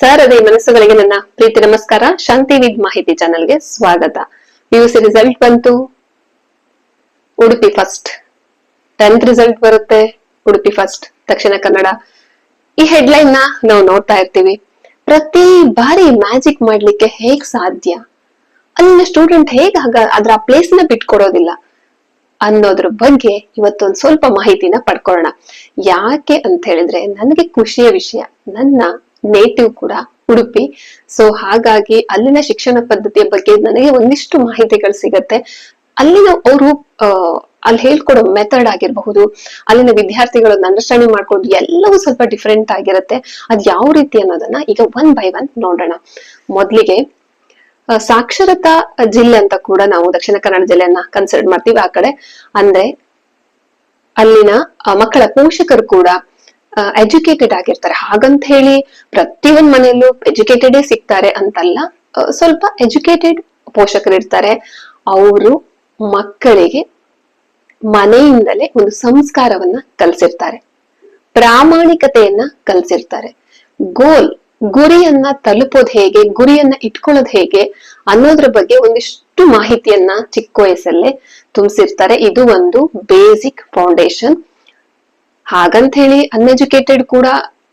Sir ಅದೇ ಮನಸ್ಸುಗಳಿಗೆ ನನ್ನ ಪ್ರೀತಿ, ನಮಸ್ಕಾರ. ಶಾಂತಿ ವಿದ್ ಮಾಹಿತಿ ಚಾನಲ್ಗೆ ಸ್ವಾಗತ. ಯು ಸಿ ರಿಸಲ್ಟ್ ಬಂತು. ಉಡುಪಿ ಫಸ್ಟ್ ಟೆಂತ್ ರಿಸಲ್ಟ್ ಬರುತ್ತೆ. ಉಡುಪಿ ಫಸ್ಟ್ ದಕ್ಷಿಣ ಕನ್ನಡ. ಈ ಹೆಡ್ಲೈನ್ನ ನಾವು ನೋಡ್ತಾ ಇರ್ತೀವಿ. ಪ್ರತಿ ಬಾರಿ ಮ್ಯಾಜಿಕ್ ಮಾಡ್ಲಿಕ್ಕೆ ಹೇಗ್ ಸಾಧ್ಯ? ಅಲ್ಲಿನ ಸ್ಟೂಡೆಂಟ್ ಹೇಗ್ ಅದ್ರ ಪ್ಲೇಸ್ನ ಬಿಟ್ಕೊಡೋದಿಲ್ಲ? ಅನ್ನೋದ್ರ ಬಗ್ಗೆ ಇವತ್ತೊಂದ್ ಸ್ವಲ್ಪ ಮಾಹಿತಿನ ಪಡ್ಕೊಳ್ಳೋಣ. ಯಾಕೆ ಅಂತ ಹೇಳಿದ್ರೆ, ನನಗೆ ಖುಷಿಯ ವಿಷಯ. ನನ್ನ ನೇಟಿವ್ ಕೂಡ ಉಡುಪಿ. ಸೊ ಹಾಗಾಗಿ ಅಲ್ಲಿನ ಶಿಕ್ಷಣ ಪದ್ಧತಿಯ ಬಗ್ಗೆ ನನಗೆ ಒಂದಿಷ್ಟು ಮಾಹಿತಿಗಳು ಸಿಗತ್ತೆ. ಅಲ್ಲಿನ ಅವರು ಅಲ್ಲಿ ಹೇಳ್ಕೊಡೋ ಮೆಥಡ್ ಆಗಿರಬಹುದು, ಅಲ್ಲಿನ ವಿದ್ಯಾರ್ಥಿಗಳನ್ನ ಅಂಡರ್ಸ್ಟ್ಯಾಂಡಿಂಗ್ ಮಾಡ್ಕೊಂಡು ಎಲ್ಲವೂ ಸ್ವಲ್ಪ ಡಿಫ್ರೆಂಟ್ ಆಗಿರುತ್ತೆ. ಅದ್ ಯಾವ ರೀತಿ ಅನ್ನೋದನ್ನ ಈಗ ಒನ್ ಬೈ ಒನ್ ನೋಡೋಣ. ಮೊದ್ಲಿಗೆ ಸಾಕ್ಷರತಾ ಜಿಲ್ಲೆ ಅಂತ ಕೂಡ ನಾವು ದಕ್ಷಿಣ ಕನ್ನಡ ಜಿಲ್ಲೆಯನ್ನ ಕನ್ಸಿಡರ್ ಮಾಡ್ತೀವಿ ಆ ಕಡೆ. ಅಂದ್ರೆ, ಅಲ್ಲಿನ ಮಕ್ಕಳ ಪೋಷಕರು ಕೂಡ ಎಜುಕೇಟೆಡ್ ಆಗಿರ್ತಾರೆ. ಹಾಗಂತ ಹೇಳಿ ಪ್ರತಿಯೊಂದ್ ಮನೆಯಲ್ಲೂ ಎಜುಕೇಟೆಡೇ ಸಿಗ್ತಾರೆ ಅಂತಲ್ಲ ಸ್ವಲ್ಪ ಎಜುಕೇಟೆಡ್ ಪೋಷಕರು ಇರ್ತಾರೆ ಅವರು ಮಕ್ಕಳಿಗೆ ಮನೆಯಿಂದಲೇ ಒಂದು ಸಂಸ್ಕಾರವನ್ನ ಕಲಿಸಿರ್ತಾರೆ. ಪ್ರಾಮಾಣಿಕತೆಯನ್ನ ಕಲಿಸಿರ್ತಾರೆ. ಗೋಲ್ ಗುರಿಯನ್ನ ತಲುಪೋದ್ ಹೇಗೆ, ಗುರಿಯನ್ನ ಇಟ್ಕೊಳ್ಳೋದ್ ಹೇಗೆ ಅನ್ನೋದ್ರ ಬಗ್ಗೆ ಒಂದಿಷ್ಟು ಮಾಹಿತಿಯನ್ನ ಚಿಕ್ಕ ವಯಸ್ಸಲ್ಲೇ ತುಂಬಿಸಿರ್ತಾರೆ. ಇದು ಒಂದು ಬೇಸಿಕ್ ಫೌಂಡೇಶನ್ ಹಾಗಂತ ಹೇಳಿ ಅನ್ಎಜುಕೇಟೆಡ್ ಕೂಡ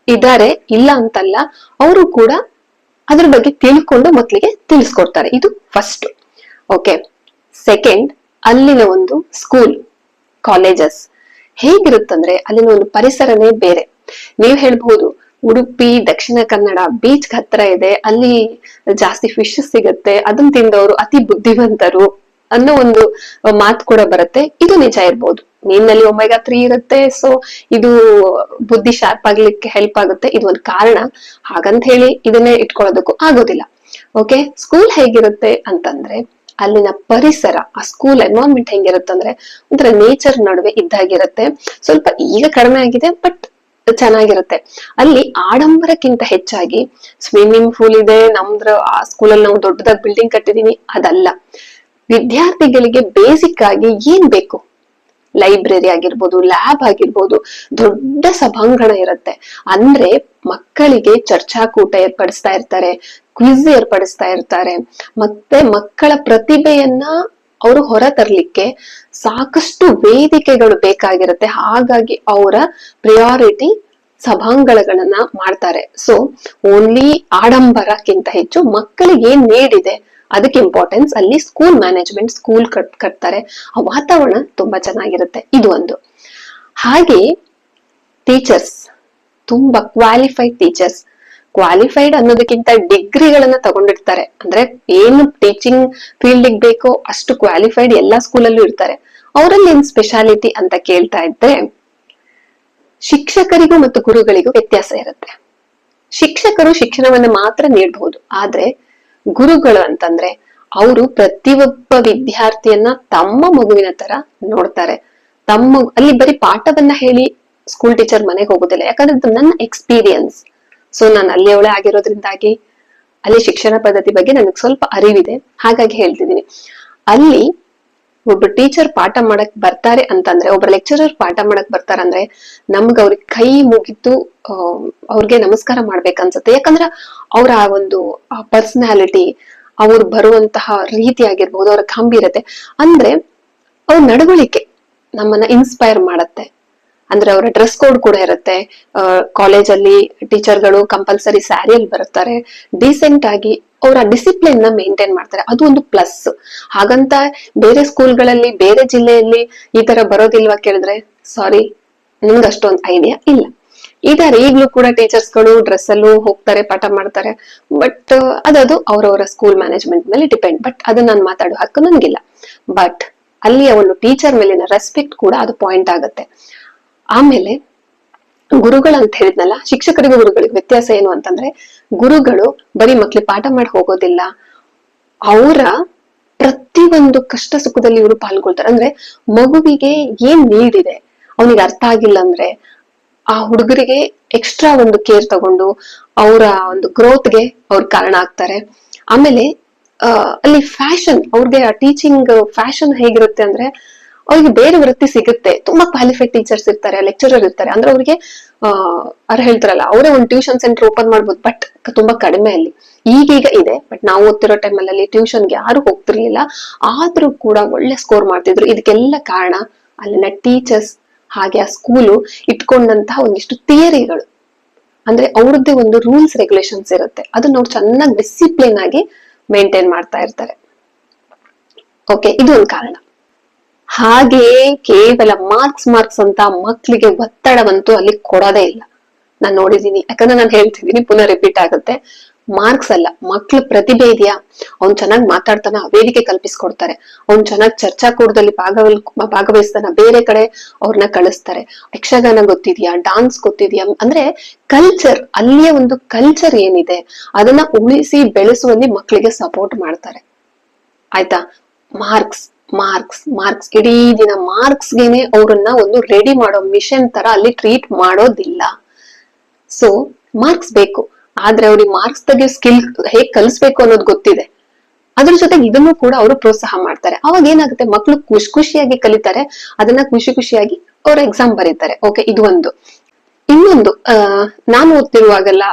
ಇದ್ದಾರೆ, ಇಲ್ಲ ಅಂತಲ್ಲ, ಅವರು ಕೂಡ ಅದ್ರ ಬಗ್ಗೆ ತಿಳ್ಕೊಂಡು ಮಕ್ಕಳಿಗೆ ತಿಳಿಸ್ಕೊಡ್ತಾರೆ. ಇದು ಫಸ್ಟ್ ಓಕೆ ಸೆಕೆಂಡ್ ಅಲ್ಲಿನ ಒಂದು ಸ್ಕೂಲ್ ಕಾಲೇಜಸ್ ಹೇಗಿರುತ್ತಂದ್ರೆ ಅಲ್ಲಿನ ಒಂದು ಪರಿಸರನೇ ಬೇರೆ. ನೀವ್ ಹೇಳ್ಬಹುದು, ಉಡುಪಿ, ದಕ್ಷಿಣ ಕನ್ನಡ ಬೀಚ್ ಹತ್ರ ಇದೆ, ಅಲ್ಲಿ ಜಾಸ್ತಿ ಫಿಶ್ ಸಿಗುತ್ತೆ, ಅದನ್ನ ತಿಂದವರು ಅತಿ ಬುದ್ಧಿವಂತರು ಅನ್ನೋ ಒಂದು ಮಾತು ಕೂಡ ಬರುತ್ತೆ. ಇದು ನಿಜ ಇರ್ಬೋದು. ಮೀನಲ್ಲಿ ಒಮೆಗಾ ತ್ರೀ ಇರುತ್ತೆ. ಸೊ ಇದು ಬುದ್ಧಿ ಶಾರ್ಪ್ ಆಗ್ಲಿಕ್ಕೆ ಹೆಲ್ಪ್ ಆಗುತ್ತೆ. ಇದು ಒಂದು ಕಾರಣ. ಹಾಗಂತ ಹೇಳಿ ಇದನ್ನೇ ಇಟ್ಕೊಳ್ಳೋದಕ್ಕೂ ಆಗೋದಿಲ್ಲ. ಓಕೆ ಸ್ಕೂಲ್ ಹೇಗಿರುತ್ತೆ ಅಂತಂದ್ರೆ, ಅಲ್ಲಿನ ಪರಿಸರ, ಆ ಸ್ಕೂಲ್ ಎನ್ವೈರನ್ಮೆಂಟ್ ಹೆಂಗಿರುತ್ತಂದ್ರೆ ಒಂಥರ ನೇಚರ್ ನಡುವೆ ಇದ್ದಾಗಿರುತ್ತೆ. ಸ್ವಲ್ಪ ಈಗ ಕಡಿಮೆ ಆಗಿದೆ ಬಟ್ ಚೆನ್ನಾಗಿರುತ್ತೆ. ಅಲ್ಲಿ ಆಡಂಬರಕ್ಕಿಂತ ಹೆಚ್ಚಾಗಿ ಸ್ವಿಮ್ಮಿಂಗ್ ಪೂಲ್ ಇದೆ. ನಮ್ದ್ರ ಆ ಸ್ಕೂಲಲ್ಲಿ ನಾವು ದೊಡ್ಡದಾಗಿ ಬಿಲ್ಡಿಂಗ್ ಕಟ್ಟಿದೀನಿ, ಅದಲ್ಲ. ವಿದ್ಯಾರ್ಥಿಗಳಿಗೆ ಬೇಸಿಕ್ ಆಗಿ ಏನ್ ಬೇಕು? ಲೈಬ್ರರಿ ಆಗಿರ್ಬೋದು, ಲ್ಯಾಬ್ ಆಗಿರ್ಬೋದು, ದೊಡ್ಡ ಸಭಾಂಗಣ ಇರುತ್ತೆ. ಅಂದ್ರೆ ಮಕ್ಕಳಿಗೆ ಚರ್ಚಾಕೂಟ ಏರ್ಪಡಿಸ್ತಾ ಇರ್ತಾರೆ ಕ್ವಿಜ್ ಏರ್ಪಡಿಸ್ತಾ ಇರ್ತಾರೆ. ಮತ್ತೆ ಮಕ್ಕಳ ಪ್ರತಿಭೆಯನ್ನ ಅವರು ಹೊರ ತರ್ಲಿಕ್ಕೆ ಸಾಕಷ್ಟು ವೇದಿಕೆಗಳು ಬೇಕಾಗಿರುತ್ತೆ. ಹಾಗಾಗಿ ಅವರ ಪ್ರಿಯಾರಿಟಿ ಸಭಾಂಗಣಗಳನ್ನ ಮಾಡ್ತಾರೆ. ಸೊ ಓನ್ಲಿ ಆಡಂಬರಕ್ಕಿಂತ ಹೆಚ್ಚು ಮಕ್ಕಳಿಗೆ ಏನ್ ನೀಡಿದೆ? ಅದಕ್ಕೆ ಇಂಪಾರ್ಟೆನ್ಸ್ ಅಲ್ಲಿ ಸ್ಕೂಲ್ ಮ್ಯಾನೇಜ್ಮೆಂಟ್ ಸ್ಕೂಲ್ ಕಟ್, ಕಟ್ತಾರೆ. ಆ ವಾತಾವರಣ ತುಂಬಾ ಚೆನ್ನಾಗಿರುತ್ತೆ. ಇದು ಒಂದು. ಹಾಗೆ ಟೀಚರ್ಸ್ ತುಂಬಾ ಕ್ವಾಲಿಫೈಡ್ ಟೀಚರ್ಸ್ ಕ್ವಾಲಿಫೈಡ್ ಅನ್ನೋದಕ್ಕಿಂತ ಡಿಗ್ರಿಗಳನ್ನ ತಗೊಂಡಿರ್ತಾರೆ. ಅಂದ್ರೆ ಏನು ಟೀಚಿಂಗ್ ಫೀಲ್ಡ್ ಬೇಕೋ ಅಷ್ಟು ಕ್ವಾಲಿಫೈಡ್ ಎಲ್ಲಾ ಸ್ಕೂಲಲ್ಲೂ ಇರ್ತಾರೆ. ಅವರಲ್ಲಿ ಏನ್ ಸ್ಪೆಷಾಲಿಟಿ ಅಂತ ಕೇಳ್ತಾ ಇದ್ರೆ, ಶಿಕ್ಷಕರಿಗೂ ಮತ್ತು ಗುರುಗಳಿಗೂ ವ್ಯತ್ಯಾಸ ಇರುತ್ತೆ. ಶಿಕ್ಷಕರು ಶಿಕ್ಷಣವನ್ನ ಮಾತ್ರ ನೀಡಬಹುದು ಆದ್ರೆ ಗುರುಗಳು ಅಂತಂದ್ರೆ ಅವರು ಪ್ರತಿಯೊಬ್ಬ ವಿದ್ಯಾರ್ಥಿಯನ್ನ ತಮ್ಮ ಮಗುವಿನ ತರ ನೋಡ್ತಾರೆ. ತಮ್ಮ ಅಲ್ಲಿ ಬರೀ ಪಾಠವನ್ನ ಹೇಳಿ ಸ್ಕೂಲ್ ಟೀಚರ್ ಮನೆಗೆ ಹೋಗೋದಿಲ್ಲ. ಯಾಕಂದ್ರೆ ನನ್ನ ಎಕ್ಸ್ಪೀರಿಯನ್ಸ್ ಸೊ ನಾನು ಅಲ್ಲಿ ಅವಳೆ ಆಗಿರೋದ್ರಿಂದಾಗಿ ಅಲ್ಲಿ ಶಿಕ್ಷಣ ಪದ್ಧತಿ ಬಗ್ಗೆ ನನಗೆ ಸ್ವಲ್ಪ ಅರಿವಿದೆ. ಹಾಗಾಗಿ ಹೇಳ್ತಿದ್ದೀನಿ. ಅಲ್ಲಿ ಒಬ್ಬ ಟೀಚರ್ ಪಾಠ ಮಾಡಕ್ ಬರ್ತಾರೆ ಅಂತಂದ್ರೆ, ಒಬ್ರು ಲೆಕ್ಚರರ್ ಪಾಠ ಮಾಡಕ್ ಬರ್ತಾರಂದ್ರೆ ನಮ್ಗ ಅವ್ರಿಗೆ ಕೈ ಮುಗಿತು ಅವ್ರಿಗೆ ನಮಸ್ಕಾರ ಮಾಡ್ಬೇಕನ್ಸುತ್ತೆ ಯಾಕಂದ್ರೆ ಅವ್ರ ಆ ಒಂದು ಪರ್ಸನಾಲಿಟಿ ಅವ್ರು ಬರುವಂತಹ ರೀತಿ ಆಗಿರ್ಬಹುದು ಅವ್ರ ಗಂಭೀರತೆ ಅಂದ್ರೆ ಅವ್ರ ನಡವಳಿಕೆ ನಮ್ಮನ್ನ ಇನ್ಸ್ಪೈರ್ ಮಾಡತ್ತೆ. ಅಂದ್ರೆ ಅವರ ಡ್ರೆಸ್ ಕೋಡ್ ಕೂಡ ಇರುತ್ತೆ. ಕಾಲೇಜಲ್ಲಿ ಟೀಚರ್ಗಳು ಕಂಪಲ್ಸರಿ ಸ್ಯಾರಿಯಲ್ಲಿ ಬರುತ್ತಾರೆ. ಡೀಸೆಂಟ್ ಆಗಿ ಅವರ ಡಿಸಿಪ್ಲಿನ್ನ ಮೇಂಟೈನ್ ಮಾಡ್ತಾರೆ. ಅದು ಒಂದು ಪ್ಲಸ್ ಹಾಗಂತ ಬೇರೆ ಸ್ಕೂಲ್ಗಳಲ್ಲಿ ಬೇರೆ ಜಿಲ್ಲೆಯಲ್ಲಿ ಈ ತರ ಬರೋದಿಲ್ವಾ ಕೇಳಿದ್ರೆ? ಸಾರಿ ನಿಮ್ಗೆ ಅಷ್ಟೊಂದು ಐಡಿಯಾ ಇಲ್ಲ. ಇದಾರೆ ಈಗ್ಲೂ ಕೂಡ ಟೀಚರ್ಸ್ಗಳು ಡ್ರೆಸ್ ಅಲ್ಲೂ ಹೋಗ್ತಾರೆ, ಪಾಠ ಮಾಡ್ತಾರೆ. ಬಟ್ ಅದದು ಅವರವರ ಸ್ಕೂಲ್ ಮ್ಯಾನೇಜ್ಮೆಂಟ್ ಮೇಲೆ ಡಿಪೆಂಡ್ ಬಟ್ ಅದು ನಾನು ಮಾತಾಡೋ ಹಕ್ಕು ನನ್ಗಿಲ್ಲ ಬಟ್ ಅಲ್ಲಿಯ ಒಂದು ಟೀಚರ್ ಮೇಲಿನ ರೆಸ್ಪೆಕ್ಟ್ ಕೂಡ ಅದು ಪಾಯಿಂಟ್ ಆಗುತ್ತೆ. ಆಮೇಲೆ ಗುರುಗಳು ಅಂತ ಹೇಳಿದ್ನಲ್ಲ, ಶಿಕ್ಷಕರಿಗೂ ಗುರುಗಳಿಗೆ ವ್ಯತ್ಯಾಸ ಏನು ಅಂತಂದ್ರೆ ಗುರುಗಳು ಬರೀ ಮಕ್ಳಿಗೆ ಪಾಠ ಮಾಡಿ ಹೋಗೋದಿಲ್ಲ. ಅವರ ಒಂದು ಕಷ್ಟ ಸುಖದಲ್ಲಿ ಇವರು ಪಾಲ್ಗೊಳ್ತಾರೆ. ಅಂದ್ರೆ ಮಗುವಿಗೆ ಏನ್ ನೀಡಿದೆ ಅವನಿಗೆ ಅರ್ಥ ಆಗಿಲ್ಲ ಅಂದ್ರೆ ಆ ಹುಡುಗರಿಗೆ ಎಕ್ಸ್ಟ್ರಾ ಒಂದು ಕೇರ್ ತಗೊಂಡು ಅವರ ಒಂದು ಗ್ರೋತ್ಗೆ ಅವ್ರ ಕಾರಣ ಆಗ್ತಾರೆ. ಆಮೇಲೆ ಅಲ್ಲಿ ಫ್ಯಾಷನ್ ಅವ್ರಿಗೆ ಆ ಟೀಚಿಂಗ್ ಫ್ಯಾಷನ್ ಹೇಗಿರುತ್ತೆ ಅಂದ್ರೆ ಅವ್ರಿಗೆ ಬೇರೆ ವೃತ್ತಿ ಸಿಗುತ್ತೆ. ತುಂಬಾ ಕ್ವಾಲಿಫೈಡ್ ಟೀಚರ್ಸ್ ಇರ್ತಾರೆ ಲೆಕ್ಚರರ್ ಇರ್ತಾರೆ. ಅಂದ್ರೆ ಅವ್ರಿಗೆ ಅವ್ರು ಹೇಳ್ತಾರಲ್ಲ, ಅವರೇ ಒಂದು ಟ್ಯೂಷನ್ ಸೆಂಟರ್ ಓಪನ್ ಮಾಡ್ಬೋದು ಬಟ್ ತುಂಬಾ ಕಡಿಮೆ ಅಲ್ಲಿ. ಈಗೀಗ ಇದೆ ಬಟ್ ನಾವು ಓದ್ತಿರೋ ಟೈಮಲ್ಲಿ ಟ್ಯೂಷನ್ಗೆ ಯಾರು ಹೋಗ್ತಿರ್ಲಿಲ್ಲ. ಆದ್ರೂ ಕೂಡ ಒಳ್ಳೆ ಸ್ಕೋರ್ ಮಾಡ್ತಿದ್ರು. ಇದಕ್ಕೆಲ್ಲ ಕಾರಣ ಅಲ್ಲಿನ ಟೀಚರ್ಸ್ ಹಾಗೆ ಆ ಸ್ಕೂಲು ಇಟ್ಕೊಂಡಂತಹ ಒಂದಿಷ್ಟು ಥಿಯರಿಗಳು ಅಂದ್ರೆ ಅವ್ರದ್ದೇ ಒಂದು ರೂಲ್ಸ್ ರೆಗ್ಯುಲೇಷನ್ಸ್ ಇರುತ್ತೆ. ಅದನ್ನ ಅವ್ರು ಚೆನ್ನಾಗಿ ಡಿಸಿಪ್ಲಿನ್ ಆಗಿ ಮೇಂಟೈನ್ ಮಾಡ್ತಾ ಇರ್ತಾರೆ. ಓಕೆ ಇದು ಒಂದು ಕಾರಣ. ಹಾಗೆ ಕೇವಲ ಮಾರ್ಕ್ಸ್ ಮಾರ್ಕ್ಸ್ ಅಂತ ಮಕ್ಕಳಿಗೆ ಒತ್ತಡವಂತೂ ಅಲ್ಲಿ ಕೊಡೋದೇ ಇಲ್ಲ. ನಾನು ನೋಡಿದೀನಿ. ಯಾಕಂದ್ರೆ ನಾನು ಹೇಳ್ತಿದ್ದೀನಿ ಪುನಃ ರಿಪೀಟ್ ಆಗುತ್ತೆ. ಮಾರ್ಕ್ಸ್ ಅಲ್ಲ, ಮಕ್ಳ ಪ್ರತಿಭೆ ಇದೆಯಾ? ಅವ್ನ್ ಚೆನ್ನಾಗಿ ಮಾತಾಡ್ತಾನ, ವೇದಿಕೆ ಕಲ್ಪಿಸ್ಕೊಡ್ತಾರೆ. ಅವ್ನ್ ಚೆನ್ನಾಗಿ ಚರ್ಚಾಕೂಟದಲ್ಲಿ ಭಾಗವಲ್, ಭಾಗವಹಿಸ್ತಾನ, ಬೇರೆ ಕಡೆ ಅವ್ರನ್ನ ಕಳಿಸ್ತಾರೆ. ಯಕ್ಷಗಾನ ಗೊತ್ತಿದ್ಯಾ? ಡಾನ್ಸ್ ಗೊತ್ತಿದ್ಯಾ? ಅಂದ್ರೆ ಕಲ್ಚರ್ ಅಲ್ಲಿಯ ಒಂದು ಕಲ್ಚರ್ ಏನಿದೆ, ಅದನ್ನ ಉಳಿಸಿ ಬೆಳೆಸುವಲ್ಲಿ ಮಕ್ಕಳಿಗೆ ಸಪೋರ್ಟ್ ಮಾಡ್ತಾರೆ. ಆಯ್ತಾ? ಮಾರ್ಕ್ಸ್ ಮಾರ್ಕ್ಸ್ ಮಾರ್ಕ್ಸ್ ಇಡೀ ದಿನ ಮಾರ್ಕ್ಸ್ ಗೆನೇ ಅವ್ರನ್ನ ಒಂದು ರೆಡಿ ಮಾಡೋ ಮಿಷನ್ ತರ ಅಲ್ಲಿ ಟ್ರೀಟ್ ಮಾಡೋದಿಲ್ಲ. ಸೊ ಮಾರ್ಕ್ಸ್ ಬೇಕು. ಆದ್ರೆ ಅವ್ರಿಗೆ ಮಾರ್ಕ್ಸ್ ತೆಗೆಯೋ ಸ್ಕಿಲ್ ಹೇಗ್ ಕಲಿಸ್ಬೇಕು ಅನ್ನೋದು ಗೊತ್ತಿದೆ. ಅದ್ರ ಜೊತೆಗೆ ಇದನ್ನು ಕೂಡ ಅವರು ಪ್ರೋತ್ಸಾಹ ಮಾಡ್ತಾರೆ. ಅವಾಗ ಏನಾಗುತ್ತೆ? ಮಕ್ಳು ಖುಷಿ ಖುಷಿಯಾಗಿ ಕಲಿತಾರೆ. ಅದನ್ನ ಖುಷಿ ಖುಷಿಯಾಗಿ ಅವ್ರ ಎಕ್ಸಾಮ್ ಬರೀತಾರೆ. ಓಕೆ ಇದು ಒಂದು. ಇನ್ನೊಂದು ನಾನು ಓದ್ತಿರುವಾಗೆಲ್ಲ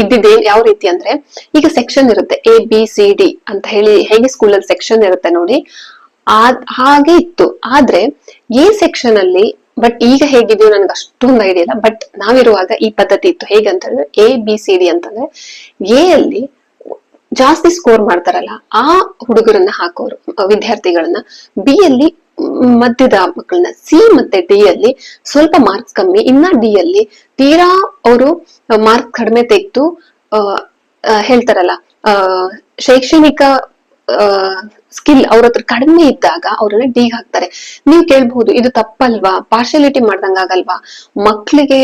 ಇದ್ದಿದ್ದೇ ಯಾವ ರೀತಿ ಅಂದ್ರೆ, ಈಗ ಸೆಕ್ಷನ್ ಇರುತ್ತೆ ಎ ಬಿ ಸಿ ಡಿ ಅಂತ ಹೇಳಿ ಹೇಗೆ ಸ್ಕೂಲಲ್ಲಿ ಸೆಕ್ಷನ್ ಇರುತ್ತೆ ನೋಡಿ. ಹಾಗೆ ಇತ್ತು. ಆದ್ರೆ ಎ ಸೆಕ್ಷನ್ ಅಲ್ಲಿ ಬಟ್ ಈಗ ಹೇಗಿದೆಯೋ ನನ್ಗೆ ಅಷ್ಟೊಂದು ಐಡಿಯಾ ಇಲ್ಲ. ಬಟ್ ನಾವಿರುವಾಗ ಈ ಪದ್ಧತಿ ಇತ್ತು. ಹೇಗಂತಂದ್ರೆ ಎ, ಬಿ, ಸಿ, ಡಿ ಅಂತಂದ್ರೆ ಎ ಅಲ್ಲಿ ಜಾಸ್ತಿ ಸ್ಕೋರ್ ಮಾಡ್ತಾರಲ್ಲ ಆ ಹುಡುಗರನ್ನ ಹಾಕೋರು, ವಿದ್ಯಾರ್ಥಿಗಳನ್ನ. ಬಿ ಅಲ್ಲಿ ಮಧ್ಯದ ಮಕ್ಕಳನ್ನ, ಸಿ ಮತ್ತೆ ಡಿ ಅಲ್ಲಿ ಸ್ವಲ್ಪ ಮಾರ್ಕ್ಸ್ ಕಮ್ಮಿ. ಇನ್ನ ಡಿ ಅಲ್ಲಿ ತೀರಾ ಅವರು ಮಾರ್ಕ್ ಕಡಿಮೆ ತೆಗೆದು ಹೇಳ್ತಾರಲ್ಲ ಶೈಕ್ಷಣಿಕ ಸ್ಕಿಲ್ ಅವ್ರ ಹತ್ರ ಕಡಿಮೆ ಇದ್ದಾಗ ಅವ್ರನ್ನ ಡೀಗ್ ಹಾಕ್ತಾರೆ. ನೀವು ಕೇಳ್ಬಹುದು, ಇದು ತಪ್ಪಲ್ವಾ? ಪಾರ್ಶಾಲಿಟಿ ಮಾಡ್ದಂಗ ಆಗಲ್ವಾ? ಮಕ್ಳಿಗೆ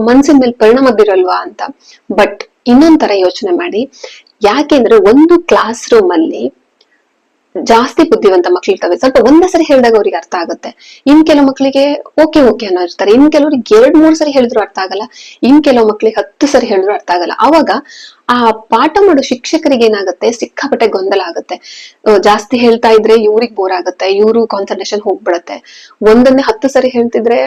ಮನ್ಸಿನ ಮೇಲೆ ಪರಿಣಾಮ ಬೀರಲ್ವಾ ಅಂತ. ಬಟ್ ಇನ್ನೊಂದ್ ತರ ಯೋಚನೆ ಮಾಡಿ. ಯಾಕೆಂದ್ರೆ ಒಂದು ಕ್ಲಾಸ್ ರೂಮ್ ಅಲ್ಲಿ ಜಾಸ್ತಿ ಬುದ್ಧಿವಂತ ಮಕ್ಳು ಇರ್ತವೆ. ಸ್ವಲ್ಪ ಒಂದೇ ಸರಿ ಹೇಳಿದಾಗ ಅವ್ರಿಗೆ ಅರ್ಥ ಆಗುತ್ತೆ. ಇನ್ ಕೆಲವು ಮಕ್ಳಿಗೆ ಓಕೆ ಓಕೆ ಅನ್ನೋ ಇರ್ತಾರೆ. ಇನ್ ಕೆಲವ್ರಿಗೆ ಎರಡ್, ಮೂರ್ ಸರಿ ಹೇಳಿದ್ರು ಅರ್ಥ ಆಗಲ್ಲ. ಇನ್ ಕೆಲವು ಮಕ್ಳಿಗೆ ಹತ್ತು ಸರಿ ಹೇಳಿದ್ರು ಅರ್ಥ ಆಗಲ್ಲ. ಅವಾಗ ಆ ಪಾಠ ಮಾಡೋ ಶಿಕ್ಷಕರಿಗೆ ಏನಾಗುತ್ತೆ? ಸಿಕ್ಕಾಪಟ್ಟೆ ಗೊಂದಲ ಆಗುತ್ತೆ. ಜಾಸ್ತಿ ಹೇಳ್ತಾ ಇದ್ರೆ ಇವ್ರಿಗೆ ಬೋರ್ ಆಗುತ್ತೆ. ಇವ್ರು ಕಾನ್ಸಂಟ್ರೇಷನ್ ಹೋಗ್ಬಿಡತ್ತೆ. ಒಂದನ್ನೇ ಹತ್ತು ಸರಿ ಹೇಳ್ತಿದ್ರೆ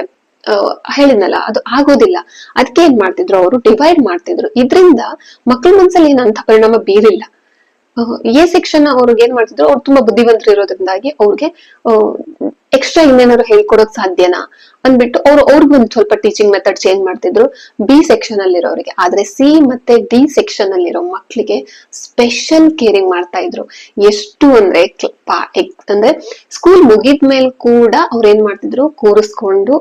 ಹೇಳಿದ್ನಲ್ಲ, ಅದು ಆಗೋದಿಲ್ಲ. ಅದಕ್ಕೆ ಏನ್ ಮಾಡ್ತಿದ್ರು? ಅವರು ಡಿವೈಡ್ ಮಾಡ್ತಿದ್ರು. ಇದರಿಂದ ಮಕ್ಳ ಮನ್ಸಲ್ಲಿ ಏನಂತ ಪರಿಣಾಮ ಬೀರಿಲ್ಲ. ಎ ಸೆಕ್ಷನ್ ಅವ್ರಿಗೆ ಏನ್ ಮಾಡ್ತಿದ್ರು, ಅವ್ರು ತುಂಬಾ ಬುದ್ಧಿವಂತರು ಇರೋದ್ರಿಂದಾಗಿ ಅವ್ರಿಗೆ ಎಕ್ಸ್ಟ್ರಾ ಇನ್ನೇನಾದ್ರು ಹೇಳ್ಕೊಡೋಕ್ ಸಾಧ್ಯನಾ? ಅಂದ್ಬಿಟ್ಟು ಅವ್ರು ಒಂದು ಸ್ವಲ್ಪ ಟೀಚಿಂಗ್ ಮೆಥಡ್ ಚೇಂಜ್ ಮಾಡ್ತಿದ್ರು ಬಿ ಸೆಕ್ಷನ್ ಅಲ್ಲಿರೋರಿಗೆ. ಆದ್ರೆ ಸಿ ಮತ್ತೆ ಡಿ ಸೆಕ್ಷನ್ ಅಲ್ಲಿರೋ ಮಕ್ಳಿಗೆ ಸ್ಪೆಷಲ್ ಕೇರಿಂಗ್ ಮಾಡ್ತಾ ಇದ್ರು. ಎಷ್ಟು ಅಂದ್ರೆ ಅಂದ್ರೆ ಸ್ಕೂಲ್ ಮುಗಿದ್ಮೇಲೆ ಕೂಡ ಅವ್ರು ಏನ್ ಮಾಡ್ತಿದ್ರು, ಕೂರಿಸ್ಕೊಂಡು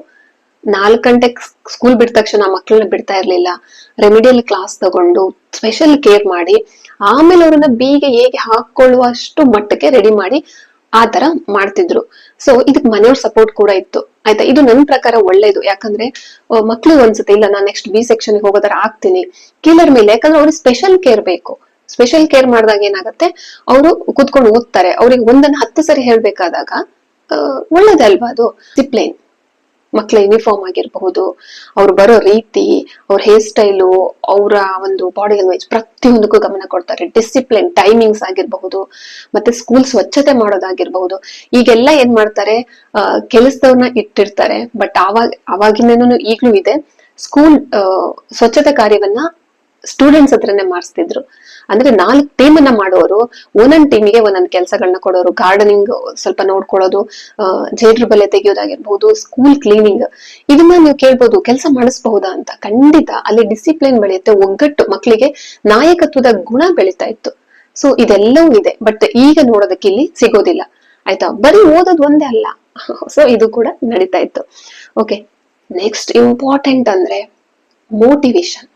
ನಾಲ್ಕು ಗಂಟೆ ಸ್ಕೂಲ್ ಬಿಟ್ಟ ತಕ್ಷಣ ಮಕ್ಕಳನ್ನ ಬಿಡ್ತಾ ಇರ್ಲಿಲ್ಲ. ರೆಮಿಡಿಯಲ್ ಕ್ಲಾಸ್ ತಗೊಂಡು ಸ್ಪೆಷಲ್ ಕೇರ್ ಮಾಡಿ ಆಮೇಲೆ ಅವ್ರನ್ನ ಬೀಗೆ ಹೇಗೆ ಹಾಕೊಳ್ಳುವಷ್ಟು ಮಟ್ಟಕ್ಕೆ ರೆಡಿ ಮಾಡಿ ಆ ತರ ಮಾಡ್ತಿದ್ರು. ಸೊ ಇದಕ್ ಮನೆಯವ್ರ ಸಪೋರ್ಟ್ ಕೂಡ ಇತ್ತು. ಆಯ್ತಾ? ಇದು ನನ್ನ ಪ್ರಕಾರ ಒಳ್ಳೇದು. ಯಾಕಂದ್ರೆ ಮಕ್ಳು ಅನ್ಸುತ್ತೆ, ಇಲ್ಲ, ನಾನು ನೆಕ್ಸ್ಟ್ ಬಿ ಸೆಕ್ಷನ್ ಹೋಗೋದ್ರ ಆಗ್ತೀನಿ. ಕೀಲರ್ ಮೇಲೆ, ಯಾಕಂದ್ರೆ ಅವ್ರಿಗೆ ಸ್ಪೆಷಲ್ ಕೇರ್ ಬೇಕು. ಸ್ಪೆಷಲ್ ಕೇರ್ ಮಾಡಿದಾಗ ಏನಾಗುತ್ತೆ? ಅವರು ಕೂತ್ಕೊಂಡು ಓದ್ತಾರೆ. ಅವ್ರಿಗೆ ಒಂದನ್ನ ಹತ್ತು ಸರಿ ಹೇಳ್ಬೇಕಾದಾಗ ಒಳ್ಳೇದಲ್ವಾ ಒಳ್ಳೇದೇ ಅದು? ಡಿಸಿಪ್ಲೈನ್ ಮಕ್ಕಳ ಯೂನಿಫಾರ್ಮ್ ಆಗಿರಬಹುದು, ಅವ್ರು ಬರೋ ರೀತಿ, ಅವ್ರ ಹೇರ್ ಸ್ಟೈಲು ಅವರ ಒಂದು ಬಾಡಿ ಲ್ಯಾಂಗ್ವೇಜ್ ಪ್ರತಿಯೊಂದಕ್ಕೂ ಗಮನ ಕೊಡ್ತಾರೆ. ಡಿಸಿಪ್ಲಿನ್ ಟೈಮಿಂಗ್ಸ್ ಆಗಿರಬಹುದು, ಮತ್ತೆ ಸ್ಕೂಲ್ ಸ್ವಚ್ಛತೆ ಮಾಡೋದಾಗಿರ್ಬಹುದು. ಈಗೆಲ್ಲ ಏನ್ ಮಾಡ್ತಾರೆ ಕೆಲಸದವ್ರನ್ನ ಇಟ್ಟಿರ್ತಾರೆ ಬಟ್ ಆವಾಗ ಅವಾಗಿನೇನು ಈಗ್ಲೂ ಇದೆ. ಸ್ಕೂಲ್ ಸ್ವಚ್ಛತೆ ಕಾರ್ಯವನ್ನ ಸ್ಟೂಡೆಂಟ್ಸ್ ಹತ್ರನೇ ಮಾಡಿಸ್ತಿದ್ರು. ಅಂದ್ರೆ ನಾಲ್ಕು ಟೀಮ್ ಅನ್ನ ಮಾಡೋರು, ಒಂದೊಂದ್ ಟೀಮಿಗೆ ಒಂದೊಂದ್ ಕೆಲಸಗಳನ್ನ ಕೊಡೋರು ಗಾರ್ಡನಿಂಗ್ ಸ್ವಲ್ಪ ನೋಡ್ಕೊಳ್ಳೋದು ಜೇಡ್ರ ಬಲೆ ತೆಗೆಯೋದಾಗಿರ್ಬಹುದು ಸ್ಕೂಲ್ ಕ್ಲೀನಿಂಗ್ ಇದನ್ನ ನೀವು ಕೇಳ್ಬೋದು, ಕೆಲಸ ಮಾಡಿಸ್ಬಹುದಾ ಅಂತ. ಖಂಡಿತ ಅಲ್ಲಿ ಡಿಸಿಪ್ಲಿನ್ ಬೆಳೆಯುತ್ತೆ, ಒಗ್ಗಟ್ಟು ಮಕ್ಕಳಿಗೆ ನಾಯಕತ್ವದ ಗುಣ ಬೆಳೀತಾ ಇತ್ತು. ಸೊ ಇದೆಲ್ಲವೂ ಇದೆ. ಬಟ್ ಈಗ ನೋಡೋದಕ್ಕೆ ಇಲ್ಲಿ ಸಿಗೋದಿಲ್ಲ. ಆಯ್ತಾ? ಬರೀ ಓದೋದು ಒಂದೇ ಅಲ್ಲ. ಸೊ ಇದು ಕೂಡ ನಡೀತಾ ಇತ್ತು. ಓಕೆ ನೆಕ್ಸ್ಟ್ ಇಂಪಾರ್ಟೆಂಟ್ ಅಂದ್ರೆ ಮೋಟಿವೇಶನ್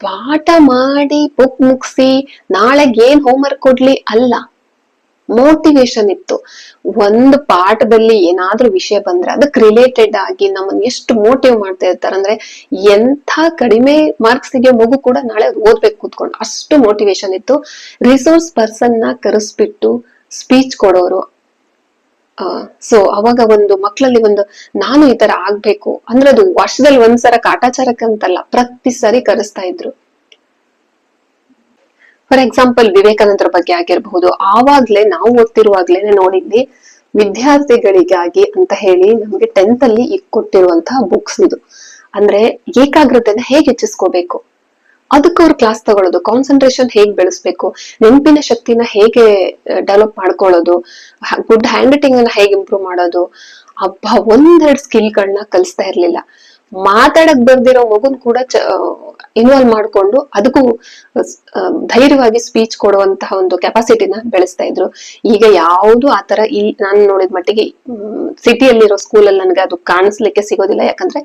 ಪಾಠ ಮಾಡಿ ಬುಕ್ ಮುಗಿಸಿ ನಾಳೆಗೆ ಏನ್ ಹೋಮ್ವರ್ಕ್ ಕೊಡ್ಲಿ? ಅಲ್ಲ. ಮೋಟಿವೇಶನ್ ಇತ್ತು. ಒಂದು ಪಾಠದಲ್ಲಿ ಏನಾದ್ರೂ ವಿಷಯ ಬಂದ್ರೆ ಅದಕ್ಕೆ ರಿಲೇಟೆಡ್ ಆಗಿ ನಮ್ಮನ್ನ ಎಷ್ಟು ಮೋಟಿವ್ ಮಾಡ್ತಾ ಇರ್ತಾರೆ ಅಂದ್ರೆ ಎಂಥ ಕಡಿಮೆ ಮಾರ್ಕ್ಸ್ ತೆಗಿಯೋ ಮಗು ಕೂಡ ನಾಳೆ ಓದ್ಬೇಕು ಕೂತ್ಕೊಂಡು. ಅಷ್ಟು ಮೋಟಿವೇಶನ್ ಇತ್ತು. ರಿಸೋರ್ಸ್ ಪರ್ಸನ್ನ ಕರೆಸ್ಬಿಟ್ಟು ಸ್ಪೀಚ್ ಕೊಡೋರು ಸೊ ಅವಾಗ ಒಂದು ಮಕ್ಕಳಲ್ಲಿ ಒಂದು, ನಾನು ಈ ತರ ಆಗ್ಬೇಕು. ಅಂದ್ರೆ ಅದು ವರ್ಷದಲ್ಲಿ ಒಂದ್ಸರ ಕಾಟಾಚಾರಕ್ಕೆ ಅಂತಲ್ಲ, ಪ್ರತಿ ಸರಿ ಕರೆಸ್ತಾ ಇದ್ರು. ಫಾರ್ ಎಕ್ಸಾಂಪಲ್ ವಿವೇಕಾನಂದರ ಬಗ್ಗೆ ಆಗಿರಬಹುದು. ಆವಾಗ್ಲೇ ನಾವು ಓದ್ತಿರುವಾಗ್ಲೇನೆ ನೋಡಿದ್ವಿ, ವಿದ್ಯಾರ್ಥಿಗಳಿಗಾಗಿ ಅಂತ ಹೇಳಿ ನಮಗೆ ಟೆಂತ್ ಅಲ್ಲಿ ಕೊಟ್ಟಿರುವಂತಹ ಬುಕ್ಸ್ ಇದು. ಅಂದ್ರೆ ಏಕಾಗ್ರತೆನ ಹೇಗೆ ಹೆಚ್ಚಿಸ್ಕೋಬೇಕು? ಅದಕ್ಕೆ ಅವ್ರು ಕ್ಲಾಸ್ ತಗೊಳ್ಳೋದು ಕಾನ್ಸಂಟ್ರೇಷನ್ ಹೇಗೆ ಬೆಳೆಸ್ಬೇಕು? ನೆನಪಿನ ಶಕ್ತಿನ ಹೇಗೆ ಡೆವಲಪ್ ಮಾಡ್ಕೊಳ್ಳೋದು? ಗುಡ್ ಹ್ಯಾಂಡ್ ರೈಟಿಂಗ್ ಅನ್ನ ಹೇಗೆ ಇಂಪ್ರೂವ್ ಮಾಡೋದು? ಹಬ್ಬ ಒಂದೆರಡು ಸ್ಕಿಲ್ಗಳನ್ನ ಕಲಿಸ್ತಾ ಇರ್ಲಿಲ್ಲ. ಮಾತಾಡಕ್ ಬರ್ದಿರೋ ಮಗುನ್ ಕೂಡ ಇನ್ವಾಲ್ವ್ ಮಾಡ್ಕೊಂಡು ಅದಕ್ಕೂ ಆ, ಧೈರ್ಯವಾಗಿ ಸ್ಪೀಚ್ ಕೊಡುವಂತಹ ಒಂದು ಕೆಪಾಸಿಟಿನ ಬೆಳೆಸ್ತಾ ಇದ್ರು. ಈಗ ಯಾವುದು ಆತರ ಈ ನಾನು ನೋಡಿದ ಮಟ್ಟಿಗೆ ಸಿಟಿಯಲ್ಲಿರೋ ಸ್ಕೂಲಲ್ಲಿ ನನಗೆ ಅದು ಕಾಣಿಸ್ಲಿಕ್ಕೆ ಸಿಗೋದಿಲ್ಲ. ಯಾಕಂದ್ರೆ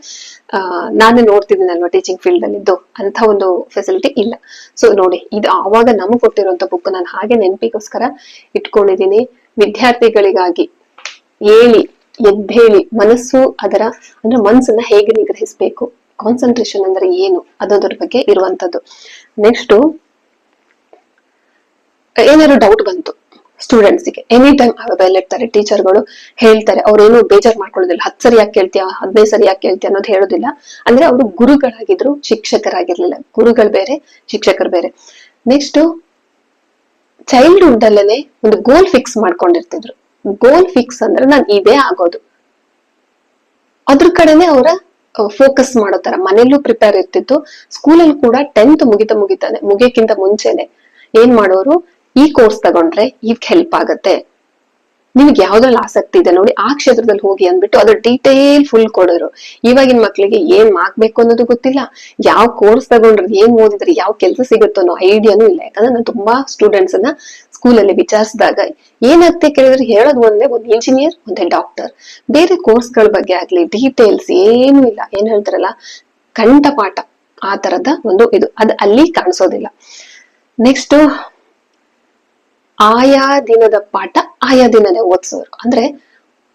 ಆ, ನಾನೇ ನೋಡ್ತಿದ್ದೀನಲ್ವಾ ಟೀಚಿಂಗ್ ಫೀಲ್ಡ್ ಅಲ್ಲಿ ಇದ್ದು ಅಂತ ಒಂದು ಫೆಸಿಲಿಟಿ ಇಲ್ಲ. ಸೊ ನೋಡಿ ಇದು ಆವಾಗ ನಮಗೆ ಕೊಟ್ಟಿರುವಂತ ಬುಕ್ ನಾನು ಹಾಗೆ ನೆನಪಿಗೋಸ್ಕರ ಇಟ್ಕೊಂಡಿದ್ದೀನಿ. ವಿದ್ಯಾರ್ಥಿಗಳಿಗಾಗಿ ಹೇಳಿ ಎದ್ದೇಳಿ ಮನಸ್ಸು ಅದರ, ಅಂದ್ರೆ ಮನಸ್ಸನ್ನ ಹೇಗೆ ನಿಗ್ರಹಿಸಬೇಕು? ಕಾನ್ಸಂಟ್ರೇಷನ್ ಅಂದ್ರೆ ಏನು? ಅದೋದ್ರ ಬಗ್ಗೆ ಇರುವಂತದ್ದು ನೆಕ್ಸ್ಟ್ ಏನಾದ್ರು ಡೌಟ್ ಬಂತು ಸ್ಟೂಡೆಂಟ್ಸ್ಗೆ ಎನಿ ಟೈಮ್ ಅವೈಲ್ ಇರ್ತಾರೆ ಟೀಚರ್ಗಳು ಹೇಳ್ತಾರೆ, ಅವ್ರೇನು ಬೇಜಾರ್ ಮಾಡ್ಕೊಳ್ಳೋದಿಲ್ಲ. ಹತ್ತು ಸರಿ ಯಾಕೆ ಕೇಳ್ತೀಯ, ಹದಿನೈದು ಸರಿ ಯಾಕೆ ಕೇಳ್ತೀಯ ಅನ್ನೋದು ಹೇಳೋದಿಲ್ಲ. ಅಂದ್ರೆ ಅವರು ಗುರುಗಳಾಗಿದ್ರು, ಶಿಕ್ಷಕರಾಗಿರ್ಲಿಲ್ಲ. ಗುರುಗಳು ಬೇರೆ, ಶಿಕ್ಷಕರು ಬೇರೆ. ನೆಕ್ಸ್ಟ್ ಚೈಲ್ಡ್ಹುಡ್ ಅಲ್ಲೇನೆ ಒಂದು ಗೋಲ್ ಫಿಕ್ಸ್ ಮಾಡ್ಕೊಂಡಿರ್ತಿದ್ರು. ಗೋಲ್ ಫಿಕ್ಸ್ ಅಂದ್ರೆ ನಾನು ಇದೇ ಆಗೋದು. ಅದ್ರ ಕಡೆನೆ ಅವರ ಫೋಕಸ್ ಮಾಡೋ ತರ ಮನೆಯಲ್ಲೂ ಪ್ರಿಪೇರ್ ಇರ್ತಿತ್ತು. ಸ್ಕೂಲಲ್ಲಿ ಕೂಡ ಟೆಂತ್ ಮುಗಿತ ಮುಗಿತಾನೆ. ಮುಗಿಯಕ್ಕಿಂತ ಮುಂಚೆನೆ ಏನ್ ಮಾಡೋರು, ಈ ಕೋರ್ಸ್ ತಗೊಂಡ್ರೆ ಈಗ ಹೆಲ್ಪ್ ಆಗತ್ತೆ. ನಿಮ್ಗೆ ಯಾವ್ದ್ರಲ್ಲಿ ಆಸಕ್ತಿ ಇದೆ ನೋಡಿ ಆ ಕ್ಷೇತ್ರದಲ್ಲಿ ಹೋಗಿ ಅಂದ್ಬಿಟ್ಟು ಅದ್ರ ಡೀಟೇಲ್ ಫುಲ್ ಕೊಡೋರು. ಇವಾಗಿನ ಮಕ್ಳಿಗೆ ಏನ್ ಮಾಡ್ಬೇಕು ಅನ್ನೋದು ಗೊತ್ತಿಲ್ಲ. ಯಾವ ಕೋರ್ಸ್ ತಗೊಂಡ್ರೆ, ಏನ್ ಓದಿದ್ರೆ, ಯಾವ ಕೆಲಸ ಸಿಗುತ್ತೋ ಅನ್ನೋ ಐಡಿಯಾನು ಇಲ್ಲ. ಯಾಕಂದ್ರೆ ನಾನು ತುಂಬಾ ಸ್ಟೂಡೆಂಟ್ಸ್ ಅನ್ನ ಸ್ಕೂಲಲ್ಲಿ ವಿಚಾರಿಸಿದಾಗ ಏನಾಗ್ತೆ ಕೇಳಿದ್ರೆ ಹೇಳೋದು ಒಂದೇ ಒಂದು ಇಂಜಿನಿಯರ್ ಒಂದೇ ಡಾಕ್ಟರ್ ಬೇರೆ ಕೋರ್ಸ್ಗಳ ಬಗ್ಗೆ ಆಗ್ಲಿ ಡೀಟೇಲ್ಸ್ ಏನು ಇಲ್ಲ. ಏನ್ ಹೇಳ್ತಾರಲ್ಲ, ಕಂಠಪಾಠ. ಆ ತರದ ಒಂದು ಇದು. ಅದು ಅಲ್ಲಿ ಕಾಣಿಸೋದಿಲ್ಲ. ನೆಕ್ಸ್ಟ್ ಆಯಾ ದಿನದ ಪಾಠ, ಆಯಾ ದಿನನೇ ಓದ್ಸೋರು. ಅಂದ್ರೆ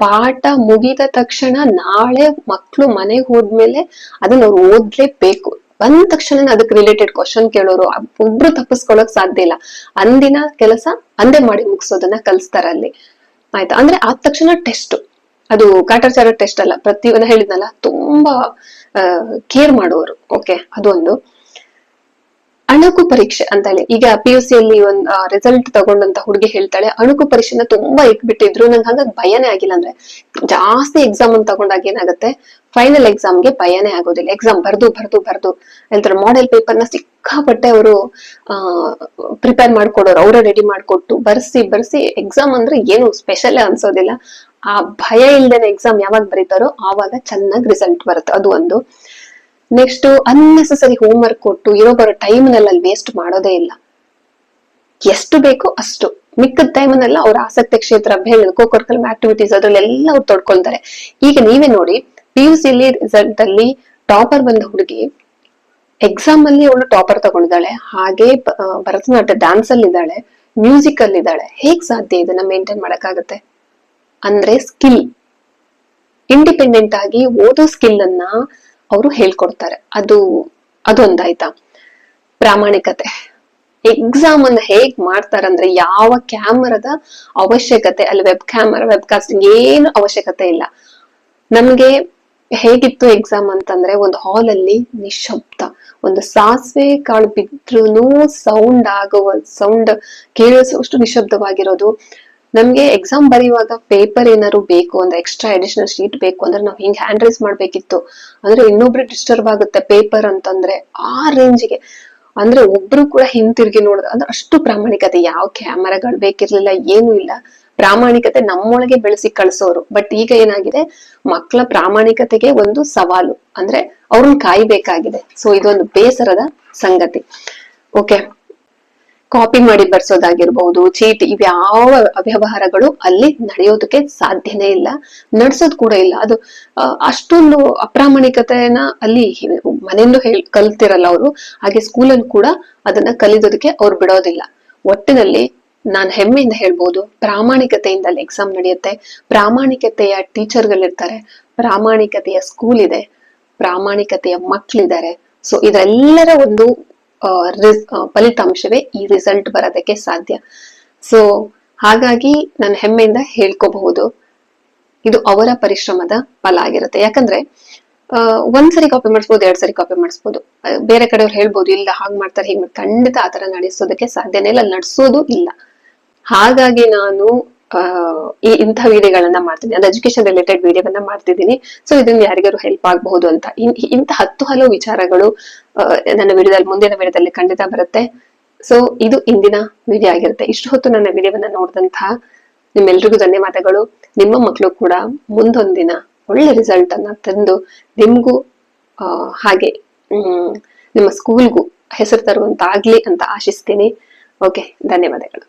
ಪಾಠ ಮುಗಿದ ತಕ್ಷಣ ನಾಳೆ ಮಕ್ಳು ಮನೆಗೆ ಹೋದ್ಮೇಲೆ ಅದನ್ನ ಅವ್ರು ಓದ್ಲೇಬೇಕು. ಬಂದ ತಕ್ಷಣ ಅದಕ್ಕೆ ರಿಲೇಟೆಡ್ ಕ್ವಶನ್ ಕೇಳೋರು, ಒಬ್ರು ತಪ್ಪಿಸ್ಕೊಳಕ್ ಸಾಧ್ಯ ಇಲ್ಲ. ಅಂದಿನ ಕೆಲಸ ಅಂದೇ ಮಾಡಿ ಮುಗಿಸೋದನ್ನ ಕಲಿಸ್ತಾರೆ ಅಲ್ಲಿ. ಆಯ್ತಾ? ಅಂದ್ರೆ ಆದ ತಕ್ಷಣ ಟೆಸ್ಟ್ ಅದು ಕಾಟಾಚಾರ ಟೆಸ್ಟ್ ಅಲ್ಲ. ಪ್ರತಿ ಒಂದು ಹೇಳಿದ್ನಲ್ಲ, ತುಂಬಾ ಕೇರ್ ಮಾಡೋರು. ಓಕೆ ಅದೊಂದು ಅಣಕು ಪರೀಕ್ಷೆ ಅಂತ ಹೇಳಿ ಈಗ ಪಿ ಯು ಸಿ ಅಲ್ಲಿ ಒಂದ್ ರಿಸಲ್ಟ್ ತಗೊಂಡಂತ ಹುಡುಗಿ ಹೇಳ್ತಾಳೆ, ಅಣುಕು ಪರೀಕ್ಷೆನ ತುಂಬಾ ಇಟ್ಬಿಟ್ಟಿದ್ರು, ನಂಗೆ ಹಂಗಾಗಿ ಭಯನೇ ಆಗಿಲ್ಲ ಅಂದ್ರೆ. ಜಾಸ್ತಿ ಎಕ್ಸಾಮ್ ಅನ್ನು ತಗೊಂಡಾಗ ಏನಾಗುತ್ತೆ ಫೈನಲ್ ಎಕ್ಸಾಮ್ಗೆ ಭಯನೇ ಆಗೋದಿಲ್ಲ. ಎಕ್ಸಾಮ್ ಬರ್ದು ಬರ್ದು ಬರ್ದು. ಹೇಳ್ತಾರೆ ಮಾಡೆಲ್ ಪೇಪರ್ನ ಸಿಕ್ಕಾಪಟ್ಟೆ ಅವರು ಪ್ರಿಪೇರ್ ಮಾಡ್ಕೊಡೋರು, ಅವರೇ ರೆಡಿ ಮಾಡ್ಕೊಟ್ಟು ಬರ್ಸಿ ಬರ್ಸಿ ಎಕ್ಸಾಮ್ ಅಂದ್ರೆ ಏನು ಸ್ಪೆಷಲ್ ಅನ್ಸೋದಿಲ್ಲ. ಆ ಭಯ ಇಲ್ದೇನೆ ಎಕ್ಸಾಮ್ ಯಾವಾಗ ಬರೀತಾರೋ, ಆವಾಗ ಚೆನ್ನಾಗಿ ರಿಸಲ್ಟ್ ಬರುತ್ತೆ. ಅದು ಒಂದು. ನೆಕ್ಸ್ಟ್ ಅನ್ನೆಸೆಸರಿ ಹೋಮ್ ವರ್ಕ್ ಕೊಟ್ಟು ಇರೋ ಬರೋ ಟೈಮ್ನಲ್ಲಿ ವೇಸ್ಟ್ ಮಾಡೋದೇ ಇಲ್ಲ. ಎಷ್ಟು ಬೇಕೋ ಅಷ್ಟು. ಮಿಕ್ಕದ ಟೈಮ್ನೆಲ್ಲ ಅವ್ರ ಆಸಕ್ತಿ ಕ್ಷೇತ್ರ, ಅಭ್ಯರ್ಥಿ ಕೋ ಕರ್ಕಲ್ ಆಕ್ಟಿವಿಟೀಸ್ ಅದ್ರಲ್ಲೆಲ್ಲ ಅವ್ರು ತೊಡ್ಕೊಳ್ತಾರೆ. ಈಗ ನೀವೇ ನೋಡಿ ಪಿ ಯು ಸಿಲಿ ರಿಸಲ್ಟ್ ಅಲ್ಲಿ ಟಾಪರ್ ಬಂದ ಹುಡುಗಿ ಎಕ್ಸಾಮ್ ಅಲ್ಲಿ ಅವಳು ಟಾಪರ್ ತಗೊಂಡಿದ್ದಾಳೆ. ಹಾಗೆ ಭರತನಾಟ್ಯ ಡ್ಯಾನ್ಸ್ ಅಲ್ಲಿ ಇದ್ದಾಳೆ ಮ್ಯೂಸಿಕ್ ಅಲ್ಲಿ ಇದ್ದಾಳೆ. ಹೇಗ್ ಸಾಧ್ಯ ಇದನ್ನ ಮೇಂಟೈನ್ ಮಾಡಕ್ಕಾಗತ್ತೆ? ಅಂದ್ರೆ ಸ್ಕಿಲ್ ಇಂಡಿಪೆಂಡೆಂಟ್ ಆಗಿ ಓದೋ ಸ್ಕಿಲ್ ಅನ್ನ ಅವರು ಹೇಳ್ಕೊಡ್ತಾರೆ. ಅದು, ಅದೊಂದಾಯ್ತಾ? ಪ್ರಾಮಾಣಿಕತೆ. ಎಕ್ಸಾಮ್ ಅನ್ನ ಹೇಗ್ ಮಾಡ್ತಾರಂದ್ರೆ ಯಾವ ಕ್ಯಾಮರಾದ ಅವಶ್ಯಕತೆ, ಅಲ್ಲಿ ವೆಬ್ ಕ್ಯಾಮರಾ ವೆಬ್ ಕಾಸ್ಟಿಂಗ್ ಏನು ಅವಶ್ಯಕತೆ ಇಲ್ಲ. ನಮ್ಗೆ ಹೇಗಿತ್ತು ಎಕ್ಸಾಮ್ ಅಂತಂದ್ರೆ ಒಂದು ಹಾಲ್ ಅಲ್ಲಿ ನಿಶಬ್ದ, ಒಂದು ಸಾಸಿವೆ ಕಾಳು ಬಿದ್ರು ಸೌಂಡ್ ಆಗುವ ಸೌಂಡ್ ಕೇಳಿಸುವಷ್ಟು ನಿಶಬ್ದವಾಗಿರೋದು. ನಮ್ಗೆ ಎಕ್ಸಾಮ್ ಬರೆಯುವಾಗ ಪೇಪರ್ ಏನಾದ್ರು ಬೇಕು ಅಂದ್ರೆ ಎಕ್ಸ್ಟ್ರಾ ಅಡಿಷನಲ್ ಶೀಟ್ ಬೇಕು ಅಂದ್ರೆ ನಾವು ಹಿಂಗ್ ಹ್ಯಾಂಡ್ ರೈಸ್ ಮಾಡ್ಬೇಕಿತ್ತು. ಅಂದ್ರೆ ಇನ್ನೊಬ್ರು ಡಿಸ್ಟರ್ಬ್ ಆಗುತ್ತೆ ಪೇಪರ್ ಅಂತಂದ್ರೆ ಆ ರೇಂಜ್ಗೆ ಅಂದ್ರೆ ಒಬ್ರು ಕೂಡ ಹಿಂತಿರುಗಿ ನೋಡ ಅಂದ್ರೆ ಅಷ್ಟು ಪ್ರಾಮಾಣಿಕತೆ, ಯಾವ ಕ್ಯಾಮರಾಗಳು ಬೇಕಿರ್ಲಿಲ್ಲ, ಏನು ಇಲ್ಲ. ಪ್ರಾಮಾಣಿಕತೆ ನಮ್ಮೊಳಗೆ ಬೆಳೆಸಿ ಕಳಿಸೋರು. ಬಟ್ ಈಗ ಏನಾಗಿದೆ? ಮಕ್ಕಳ ಪ್ರಾಮಾಣಿಕತೆಗೆ ಒಂದು ಸವಾಲು. ಅಂದ್ರೆ ಅವ್ರನ್ನ ಕಾಯ್ಬೇಕಾಗಿದೆ. ಸೊ ಇದೊಂದು ಬೇಸರದ ಸಂಗತಿ. ಓಕೆ ಕಾಪಿ ಮಾಡಿ ಬರ್ಸೋದಾಗಿರ್ಬಹುದು ಚೀಟಿ ಇವ್ಯಾವ ಅವ್ಯವಹಾರಗಳು ಅಲ್ಲಿ ನಡೆಯೋದಕ್ಕೆ ಸಾಧ್ಯನೇ ಇಲ್ಲ, ನಡ್ಸೋದ್ ಕೂಡ ಇಲ್ಲ. ಅದು ಅಷ್ಟೊಂದು ಅಪ್ರಾಮಾಣಿಕತೆಯನ್ನ ಅಲ್ಲಿ ಮನೆಯಲ್ಲೂ ಹೇಳ್ ಕಲ್ತಿರಲ್ಲ ಅವರು, ಹಾಗೆ ಸ್ಕೂಲಲ್ಲಿ ಕೂಡ ಅದನ್ನ ಕಲಿಯೋದಕ್ಕೆ ಅವ್ರು ಬಿಡೋದಿಲ್ಲ. ಒಟ್ಟಿನಲ್ಲಿ ನಾನು ಹೆಮ್ಮೆಯಿಂದ ಹೇಳ್ಬೋದು ಪ್ರಾಮಾಣಿಕತೆಯಿಂದ ಅಲ್ಲಿ ಎಕ್ಸಾಮ್ ನಡೆಯುತ್ತೆ, ಪ್ರಾಮಾಣಿಕತೆಯ ಟೀಚರ್ಗಳಿರ್ತಾರೆ, ಪ್ರಾಮಾಣಿಕತೆಯ ಸ್ಕೂಲ್ ಇದೆ, ಪ್ರಾಮಾಣಿಕತೆಯ ಮಕ್ಕಳಿದ್ದಾರೆ ಸೊ ಇದೆಲ್ಲರ ಒಂದು ಫಲಿತಾಂಶವೇ ಈ ರಿಸಲ್ಟ್ ಬರೋದಕ್ಕೆ ಸಾಧ್ಯ. ಸೊ ಹಾಗಾಗಿ ನಾನು ಹೆಮ್ಮೆಯಿಂದ ಹೇಳ್ಕೋಬಹುದು. ಇದು ಅವರ ಪರಿಶ್ರಮದ ಫಲ ಆಗಿರುತ್ತೆ. ಯಾಕಂದ್ರೆ ಒಂದ್ ಒಂದ್ಸರಿ ಕಾಪಿ ಮಾಡಿಸ್ಬೋದು, ಎರಡ್ ಸರಿ ಕಾಪಿ ಮಾಡಿಸ್ಬೋದು. ಬೇರೆ ಕಡೆಯವ್ರು ಹೇಳ್ಬೋದು, ಇಲ್ಲ ಹಾಗ್ ಮಾಡ್ತಾರೆ, ಹೀಗೆ ಖಂಡಿತ ಆತರ ನಡೆಸೋದಕ್ಕೆ ಸಾಧ್ಯನೇ ಇಲ್ಲ ನಡೆಸೋದು ಇಲ್ಲ. ಹಾಗಾಗಿ ನಾನು ಈ ಇಂಥ ವಿಡಿಯೋಗಳನ್ನ ಮಾಡ್ತೀನಿ. ಅಂದ್ರೆ ಎಜುಕೇಶನ್ ರಿಲೇಟೆಡ್ ವಿಡಿಯೋಗಳನ್ನ ಮಾಡ್ತಿದ್ದೀನಿ. ಸೊ ಇದರಿಂದ ಯಾರಿಗಾರು ಹೆಲ್ಪ್ ಆಗಬಹುದು ಅಂತ. ಇಂಥ ಹತ್ತು ಹಲವು ವಿಚಾರಗಳು ನನ್ನ ವಿಡಿಯೋದಲ್ಲಿ, ಮುಂದಿನ ವಿಡಿಯೋದಲ್ಲಿ ಖಂಡಿತ ಬರುತ್ತೆ. ಸೊ ಇದು ಇಂದಿನ ವಿಡಿಯೋ ಆಗಿರುತ್ತೆ. ಇಷ್ಟು ಹೊತ್ತು ನನ್ನ ವಿಡಿಯೋವನ್ನ ನೋಡಿದಂತಹ ನಿಮ್ಮೆಲ್ರಿಗೂ ಧನ್ಯವಾದಗಳು. ನಿಮ್ಮ ಮಕ್ಕಳು ಕೂಡ ಮುಂದೊಂದಿನ ಒಳ್ಳೆ ರಿಸಲ್ಟ್ ಅನ್ನ ತಂದು ನಿಮ್ಗೂ ಹಾಗೆ ನಿಮ್ಮ ಸ್ಕೂಲ್ಗೂ ಹೆಸರು ತರುವಂತಾಗ್ಲಿ ಅಂತ ಆಶಿಸ್ತೀನಿ. ಓಕೆ ಧನ್ಯವಾದಗಳು.